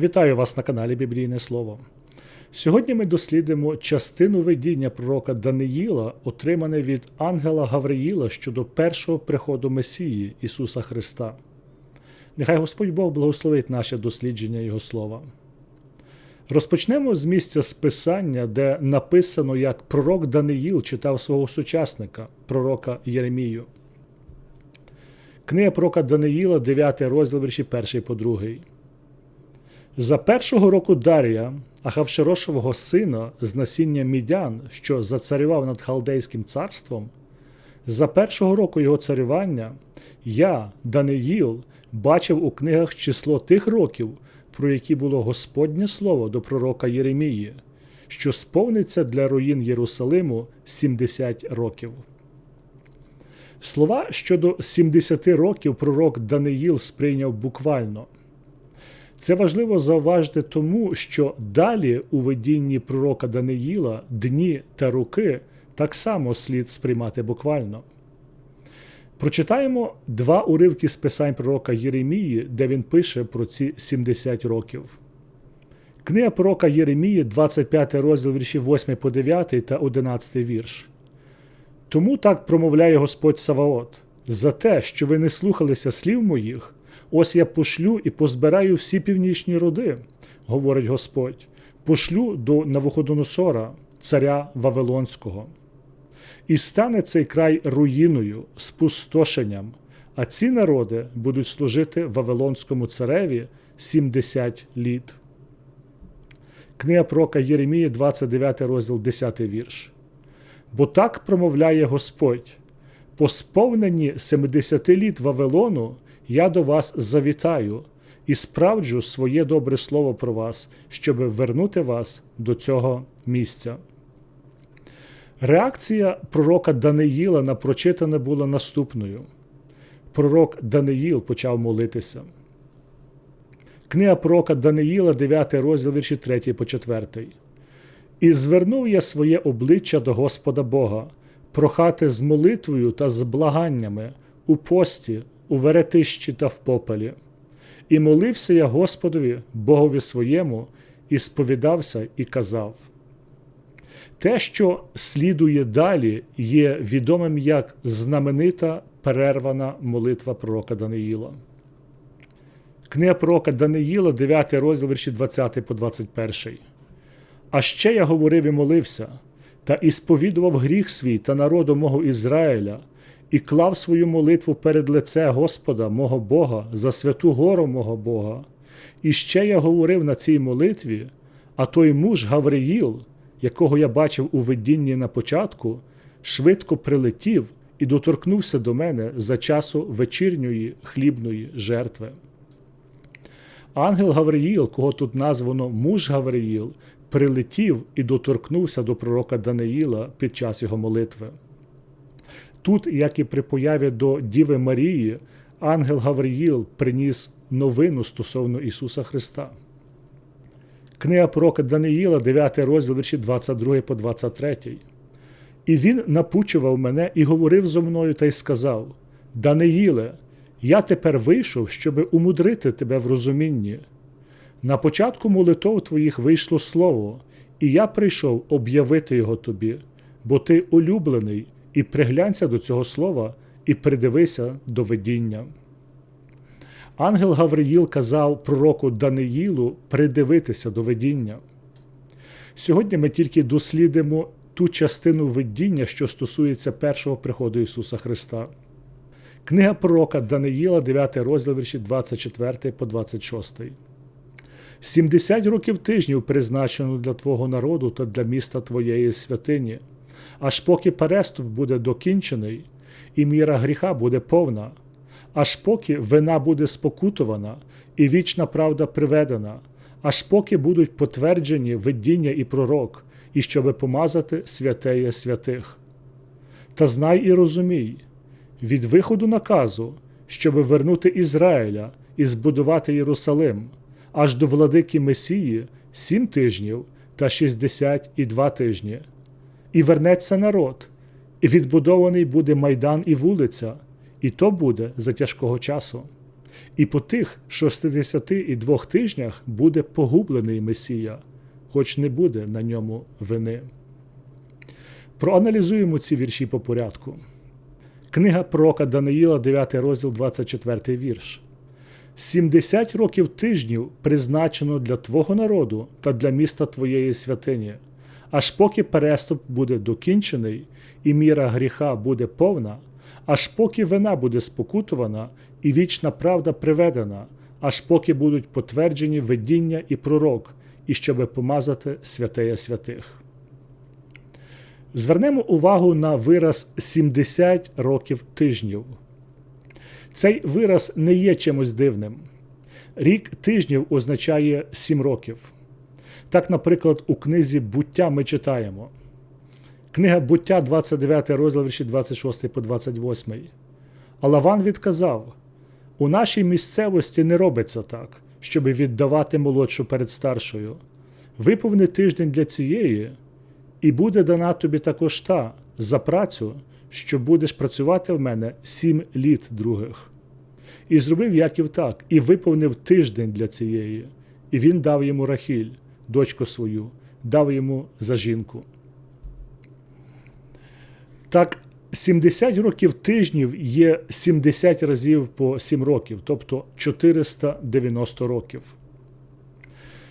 Вітаю вас на каналі Біблійне Слово. Сьогодні ми дослідимо частину видіння пророка Даниїла, отримане від ангела Гавриїла щодо першого приходу Месії Ісуса Христа. Нехай Господь Бог благословить наше дослідження Його слова. Розпочнемо з місця списання, де написано, як пророк Даниїл читав свого сучасника, пророка Єремію. Книга пророка Даниїла, 9 розділ вірші 1 по 2. За першого року Дарія, Ахавшерошового сина з насіння мідян, що зацарював над Халдейським царством, за першого року його царювання я, Даниїл, бачив у книгах число тих років, про які було Господнє слово до пророка Єремії, що сповниться для руїн Єрусалиму 70 років. Слова щодо 70 років пророк Даниїл сприйняв буквально. Це важливо зауважити тому, що далі у видінні пророка Даниїла дні та роки так само слід сприймати буквально. Прочитаємо два уривки з писань пророка Єремії, де він пише про ці 70 років. Книга пророка Єремії, 25 розділ вірші 8 по 9 та 11 вірш. Тому так промовляє Господь Саваот за те, що ви не слухалися слів моїх. Ось я пошлю і позбираю всі північні роди, говорить Господь, пошлю до Навуходоносора, царя Вавилонського. І стане цей край руїною, спустошенням, а ці народи будуть служити Вавилонському цареві 70 літ. Книга Прока Єремії, 29 розділ, 10 вірш. Бо так промовляє Господь: по сповненні 70 літ Вавилону я до вас завітаю і справджу своє добре слово про вас, щоб вернути вас до цього місця. Реакція пророка Даниїла на прочитане була наступною. Пророк Даниїл почав молитися. Книга пророка Даниїла, 9 розділ вірші 3 по 4. І звернув я своє обличчя до Господа Бога, прохати з молитвою та з благаннями у пості, у веретищі та в попелі. І молився я Господові, Богові своєму, і сповідався і казав. Те, що слідує далі, є відомим як знаменита перервана молитва пророка Даниїла. Книга пророка Даниїла, 9 розділ вірші 20 по 21. А ще я говорив і молився, та і сповідував гріх свій та народу мого Ізраїля, і клав свою молитву перед лице Господа, мого Бога, за святу гору мого Бога. І ще я говорив на цій молитві, а той муж Гавриїл, якого я бачив у видінні на початку, швидко прилетів і доторкнувся до мене за часу вечірньої хлібної жертви. Ангел Гавриїл, кого тут названо муж Гавриїл, прилетів і доторкнувся до пророка Даниїла під час його молитви. Тут, як і при появі до Діви Марії, ангел Гавриїл приніс новину стосовно Ісуса Христа. Книга пророка Даниїла, 9 розділ вірші 22 по 23. І він напучував мене і говорив зо мною та й сказав: Даниїле, я тепер вийшов, щоби умудрити тебе в розумінні. На початку молитов твоїх вийшло слово, і я прийшов об'явити його тобі, бо ти улюблений, і приглянься до цього слова, і придивися до видіння. Ангел Гавриїл казав пророку Даниїлу придивитися до видіння. Сьогодні ми тільки дослідимо ту частину видіння, що стосується першого приходу Ісуса Христа. Книга пророка Даниїла, 9 розділ вірші 24 по 26. 70 років тижнів призначено для Твого народу та для міста Твоєї святині, аж поки переступ буде докінчений, і міра гріха буде повна, аж поки вина буде спокутована, і вічна правда приведена, аж поки будуть потверджені видіння і пророк, і щоби помазати святеє святих. Та знай і розумій, від виходу наказу, щоби вернути Ізраїля і збудувати Єрусалим аж до владики Месії сім тижнів та шістдесят і два тижні, і вернеться народ, і відбудований буде майдан і вулиця, і то буде за тяжкого часу. І по тих 62 тижнях буде погублений Месія, хоч не буде на ньому вини. Проаналізуємо ці вірші по порядку. Книга пророка Даниїла, 9 розділ, 24 вірш. 70 років тижнів призначено для Твого народу та для міста Твоєї святині, аж поки переступ буде докінчений, і міра гріха буде повна, аж поки вина буде спокутувана, і вічна правда приведена, аж поки будуть потверджені видіння і пророк, і щоби помазати святеє святих. Звернемо увагу на вираз 70 років тижнів. Цей вираз не є чимось дивним. Рік тижнів означає 7 років. Так, наприклад, у книзі буття ми читаємо. Книга буття, 29 розділ вірші 26 по 28. А Лаван відказав: у нашій місцевості не робиться так, щоб віддавати молодшу перед старшою. Виповни тиждень для цієї, і буде дана тобі також та за працю, що будеш працювати в мене сім літ других. І зробив Яків так, і виповнив тиждень для цієї, і він дав йому Рахіль, дочку свою, дав йому за жінку. Так, 70 років тижнів є 70 разів по 7 років, тобто 490 років.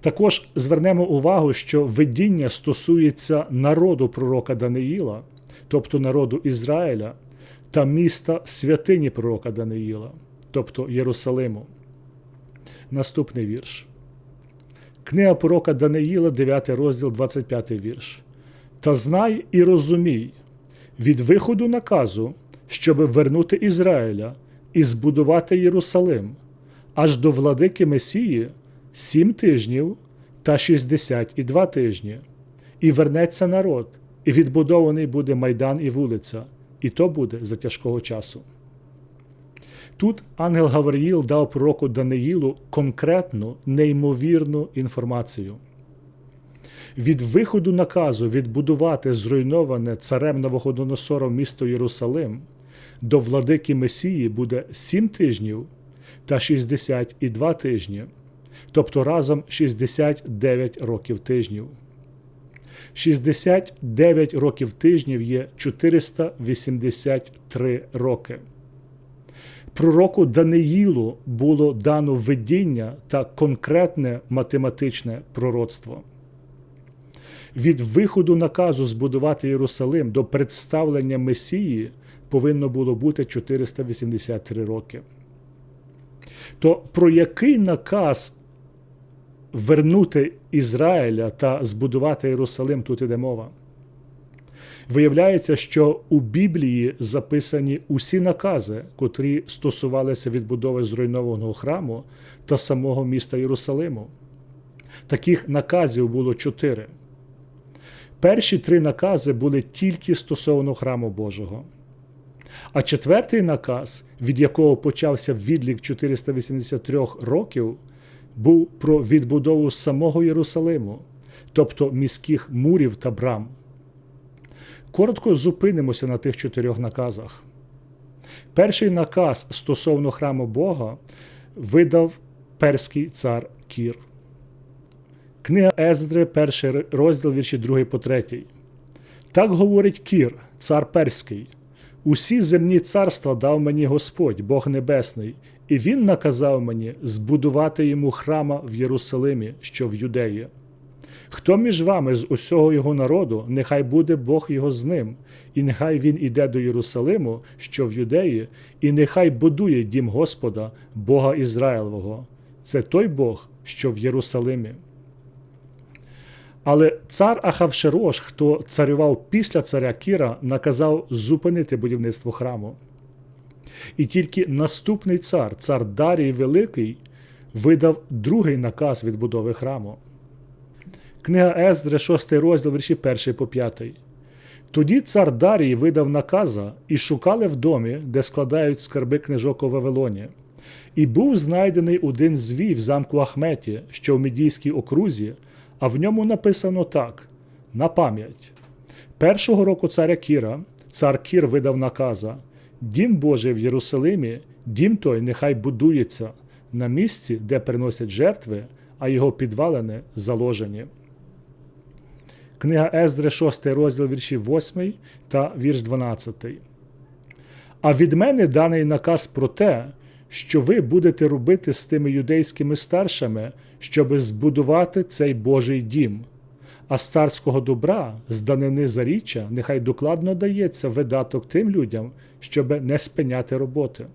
Також звернемо увагу, що видіння стосується народу пророка Даниїла, тобто народу Ізраїля, та міста святині пророка Даниїла, тобто Єрусалиму. Наступний вірш. Книга пророка Даниїла, 9 розділ, 25 вірш. Та знай і розумій, від виходу наказу, щоби вернути Ізраїля і збудувати Єрусалим, аж до владики Месії сім тижнів та шістдесят і два тижні, і вернеться народ, і відбудований буде майдан і вулиця, і то буде за тяжкого часу. Тут ангел Гавриїл дав пророку Даниїлу конкретну, неймовірну інформацію. Від виходу наказу відбудувати зруйноване царем Навуходоносором місто Єрусалим до владики Месії буде сім тижнів та шістдесят і два тижні, тобто разом 69 років тижнів. 69 років тижнів є 483 роки. Пророку Даниїлу було дано видіння та конкретне математичне пророцтво. Від виходу наказу збудувати Єрусалим до представлення Месії повинно було бути 483 роки. То про який наказ вернути Ізраїля та збудувати Єрусалим тут іде мова? Виявляється, що у Біблії записані усі накази, котрі стосувалися відбудови зруйнованого храму та самого міста Єрусалиму. Таких наказів було чотири. Перші три накази були тільки стосовно храму Божого. А четвертий наказ, від якого почався відлік 483 років, був про відбудову самого Єрусалиму, тобто міських мурів та брам. Коротко зупинимося на тих чотирьох наказах. Перший наказ стосовно храму Бога видав перський цар Кір. Книга Ездри, перший розділ вірші 2 по 3. Так говорить Кір, цар Перський. Усі земні царства дав мені Господь, Бог Небесний, і Він наказав мені збудувати йому храма в Єрусалимі, що в Юдеї. Хто між вами з усього його народу, нехай буде Бог його з ним, і нехай він іде до Єрусалиму, що в Юдеї, і нехай будує дім Господа, Бога Ізраїлового. Це той Бог, що в Єрусалимі. Але цар Ахавшерош, хто царював після царя Кіра, наказав зупинити будівництво храму. І тільки наступний цар, цар Дарій Великий, видав другий наказ відбудови храму. Книга Ездри, 6 розділ, вірші 1 по 5. Тоді цар Дарій видав наказа і шукали в домі, де складають скарби книжок у Вавилоні. І був знайдений один звій в замку Ахметі, що в Медійській окрузі, а в ньому написано так: на пам'ять. Першого року царя Кіра, цар Кір видав наказа: Дім Божий в Єрусалимі, Дім той нехай будується на місці, де приносять жертви, а його підвалини заложені. Книга Ездри, 6 розділ вірші 8 та вірш 12. А від мене даний наказ про те, що ви будете робити з тими юдейськими старшими, щоби збудувати цей Божий дім. А з царського добра, з данини заріччя, нехай докладно дається видаток тим людям, щоби не спиняти роботи.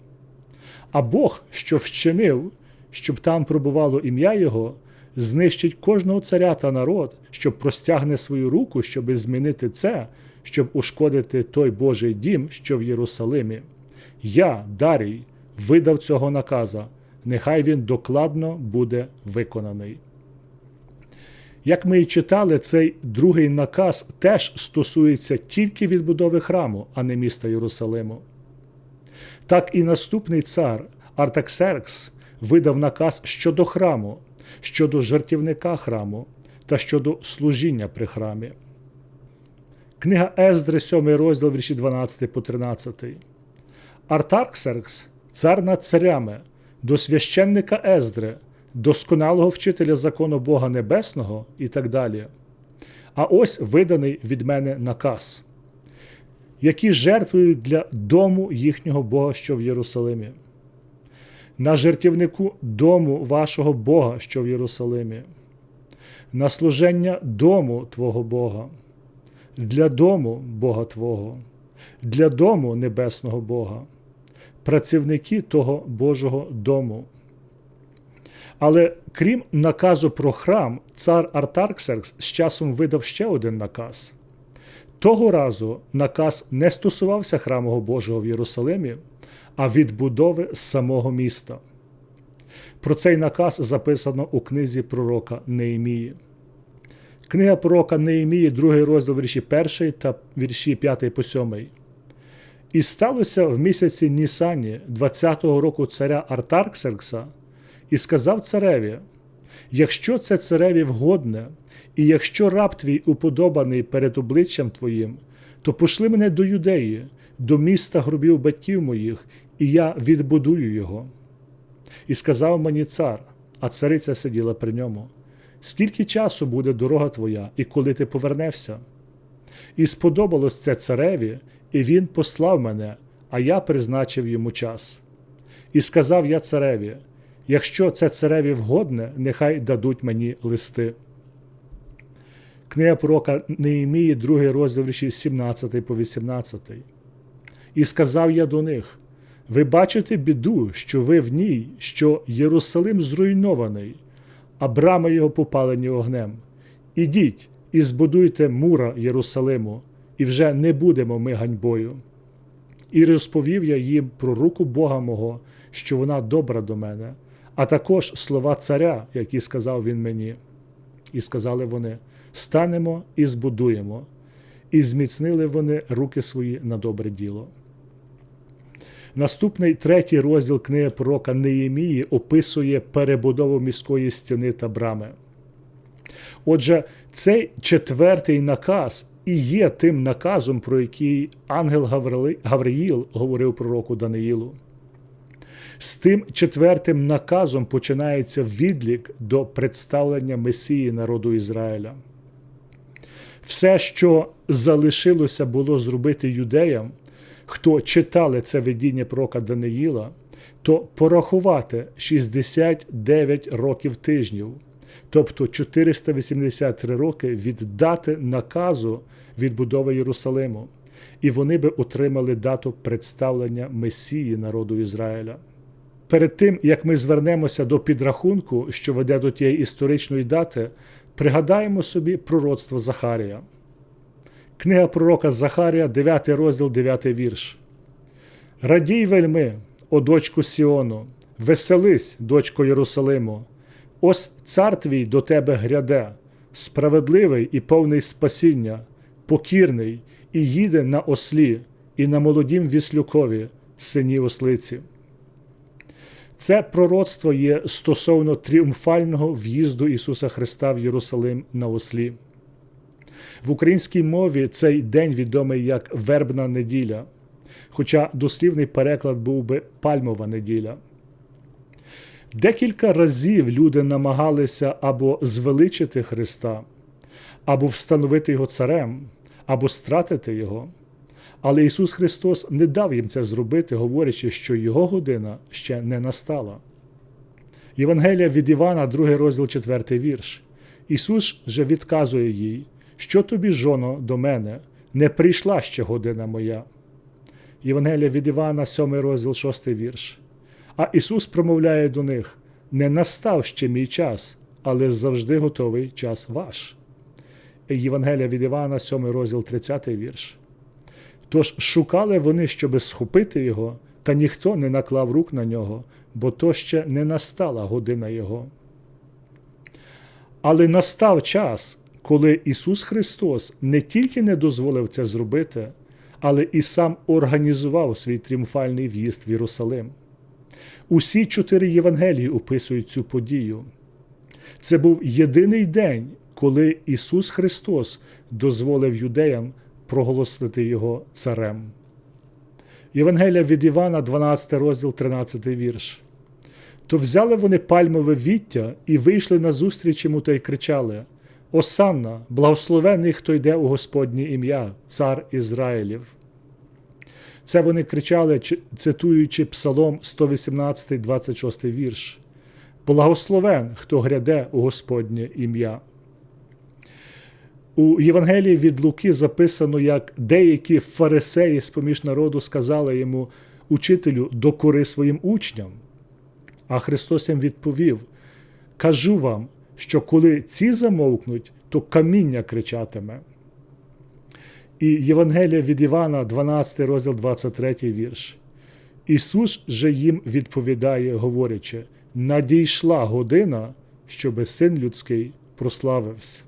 А Бог, що вчинив, щоб там пробувало ім'я Його, знищить кожного царя та народ, що простягне свою руку, щоби змінити це, щоб ушкодити той Божий дім, що в Єрусалимі. Я, Дарій, видав цього наказа, нехай він докладно буде виконаний. Як ми і читали, цей другий наказ теж стосується тільки відбудови храму, а не міста Єрусалиму. Так і наступний цар Артаксеркс видав наказ щодо храму, щодо жертівника храму та щодо служіння при храмі. Книга Ездри, 7 розділ вірші 12 по 13. Артарксеркс, цар над царями, до священника Ездри, досконалого вчителя закону Бога Небесного і так далі. А ось виданий від мене наказ, які жертвують для дому їхнього Бога, що в Єрусалимі. На жертівнику дому вашого Бога, що в Єрусалимі, на служення дому Твого Бога, для дому Бога Твого, для дому небесного Бога, працівники того Божого дому. Але крім наказу про храм, цар Артарксеркс з часом видав ще один наказ. Того разу наказ не стосувався храму Божого в Єрусалимі, а відбудови самого міста. Про цей наказ записано у книзі пророка Неємії. Книга пророка Неємії, другий розділ вірші 1 та вірші 5 по 7. І сталося в місяці Нісані 20-го року царя Артарксеркса, і сказав цареві: Якщо це цареві вгодне, і якщо раб твій уподобаний перед обличчям твоїм, то пошли мене до юдеї, до міста гробів батьків моїх, і я відбудую його. І сказав мені цар, а цариця сиділа при ньому: Скільки часу буде дорога твоя, і коли ти повернешся? І сподобалось це цареві, і він послав мене, а я призначив йому час. І сказав я цареві: Якщо це цареві вгодне, нехай дадуть мені листи. Книга пророка Неємії, 2 розділ 17 по 18. І сказав я до них: ви бачите біду, що ви в ній, що Єрусалим зруйнований, а брами його попалені огнем. Ідіть і збудуйте мура Єрусалиму, і вже не будемо ми ганьбою. І розповів я їм про руку Бога мого, що вона добра до мене, а також слова царя, які сказав він мені. І сказали вони: станемо і збудуємо, і зміцнили вони руки свої на добре діло. Наступний третій розділ книги пророка Неємії описує перебудову міської стіни та брами. Отже, цей четвертий наказ і є тим наказом, про який ангел Гавриїл говорив пророку Даниїлу. З тим четвертим наказом починається відлік до представлення Месії народу Ізраїля. Все, що залишилося було зробити юдеям, хто читали це видіння пророка Даниїла, то порахувати 69 років тижнів, тобто 483 роки від дати наказу відбудови Єрусалиму, і вони би отримали дату представлення Месії народу Ізраїля. Перед тим, як ми звернемося до підрахунку, що веде до тієї історичної дати, пригадаємо собі пророцтво Захарія. Книга пророка Захарія, 9 розділ, 9 вірш. Радій вельми, о дочку Сіону, веселись, дочко Єрусалиму, ось цар твій до тебе гряде, справедливий і повний спасіння, покірний і їде на ослі, і на молодім віслюкові, сині ослиці. Це пророцтво є стосовно тріумфального в'їзду Ісуса Христа в Єрусалим на ослі. В українській мові цей день відомий як Вербна неділя. хоча дослівний переклад був би пальмова неділя. Декілька разів люди намагалися або звеличити Христа, або встановити Його царем, або стратити Його. Але Ісус Христос не дав їм це зробити, говорячи, що Його година ще не настала. Євангелія від Івана, 2 розділ 4 вірш. Ісус же відказує їй, що тобі, жоно, до мене, не прийшла ще година моя. Євангелія від Івана, 7 розділ 6 вірш. А Ісус промовляє до них: не настав ще мій час, але завжди готовий час ваш. Євангелія від Івана, 7 розділ 30 вірш. Тож шукали вони, щоби схопити його, та ніхто не наклав рук на нього, бо то ще не настала година Його. Але настав час, коли Ісус Христос не тільки не дозволив це зробити, але і сам організував свій тріумфальний в'їзд в Єрусалим. Усі чотири Євангелії описують цю подію. Це був єдиний день, коли Ісус Христос дозволив юдеям проголосити Його царем. Євангелія від Івана, 12 розділ, 13 вірш. То взяли вони пальмове віття і вийшли назустріч йому та й кричали: Осанна, благословений, хто йде у Господнє ім'я, цар Ізраїлів. Це вони кричали, цитуючи Псалом 118, 26 вірш. Благословен, хто гряде у Господнє ім'я. У Євангелії від Луки записано, як деякі фарисеї з поміж народу сказали йому, учителю, докори своїм учням. А Христос їм відповів: Кажу вам, що коли ці замовкнуть, то каміння кричатиме. І Євангелія від Івана, 12 розділ 23 вірш. Ісус же їм відповідає, говорячи: надійшла година, щоби син людський прославився.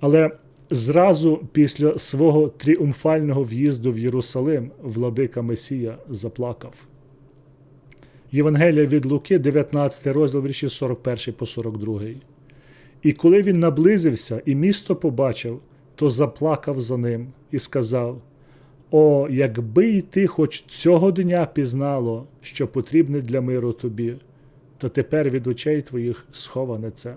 Але зразу після свого тріумфального в'їзду в Єрусалим владика Месія заплакав. Євангелія від Луки, 19 розділ вірші 41 по 42. І коли він наблизився і місто побачив, то заплакав за ним і сказав: О, якби й ти хоч цього дня пізнало, що потрібне для миру тобі, то тепер від очей твоїх сховане це.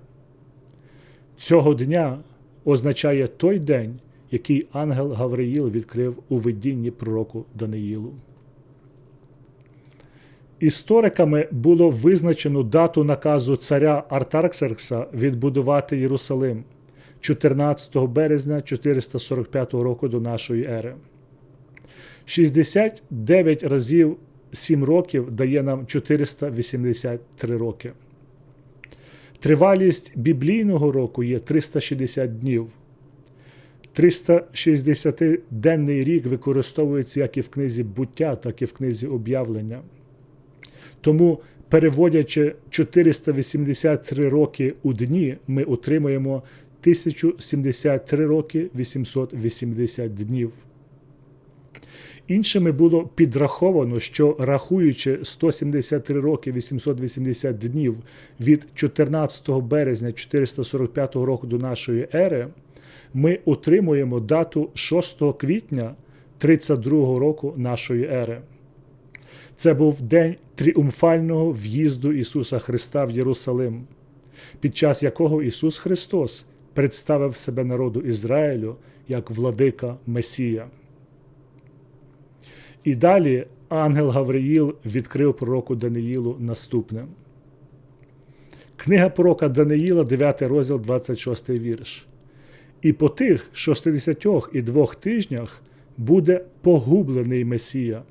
Цього дня означає той день, який ангел Гавриїл відкрив у видінні пророку Даниїлу. Істориками було визначено дату наказу царя Артарксеркса відбудувати Єрусалим 14 березня 445 року до нашої ери. 69 разів 7 років дає нам 483 роки. Тривалість біблійного року є 360 днів. 360-денний рік використовується як і в книзі буття, так і в книзі об'явлення. Тому, переводячи 483 роки у дні, ми отримуємо 1073 роки 880 днів. Іншими було підраховано, що рахуючи 173 роки 880 днів від 14 березня 445 року до нашої ери, ми отримуємо дату 6 квітня 32 року нашої ери. Це був день тріумфального в'їзду Ісуса Христа в Єрусалим, під час якого Ісус Христос представив себе народу Ізраїлю як владика Месія. І далі ангел Гавриїл відкрив пророку Даниїлу наступне. Книга пророка Даниїла, 9 розділ, 26 вірш. І по тих 62 тижнях буде погублений Месія,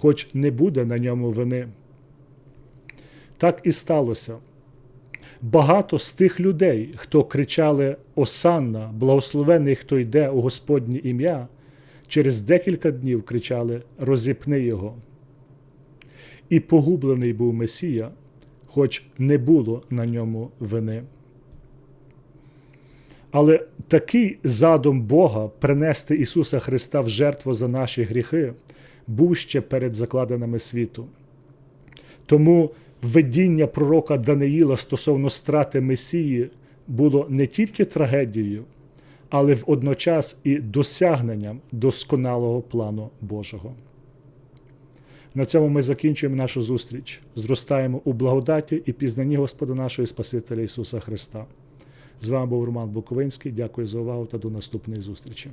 хоч не буде на ньому вини. Так і сталося. Багато з тих людей, хто кричали Осанна, благословений, хто йде у Господнє ім'я через декілька днів кричали Розіпни його. І погублений був Месія, хоч не було на ньому вини. Але такий задум Бога принести Ісуса Христа в жертву за наші гріхи був ще перед закладинами світу. Тому видіння пророка Даниїла стосовно страти Месії було не тільки трагедією, але водночас і досягненням досконалого плану Божого. На цьому ми закінчуємо нашу зустріч. Зростаємо у благодаті і пізнанні Господа нашого і Спасителя Ісуса Христа. З вами був Роман Буковинський. Дякую за увагу та до наступної зустрічі.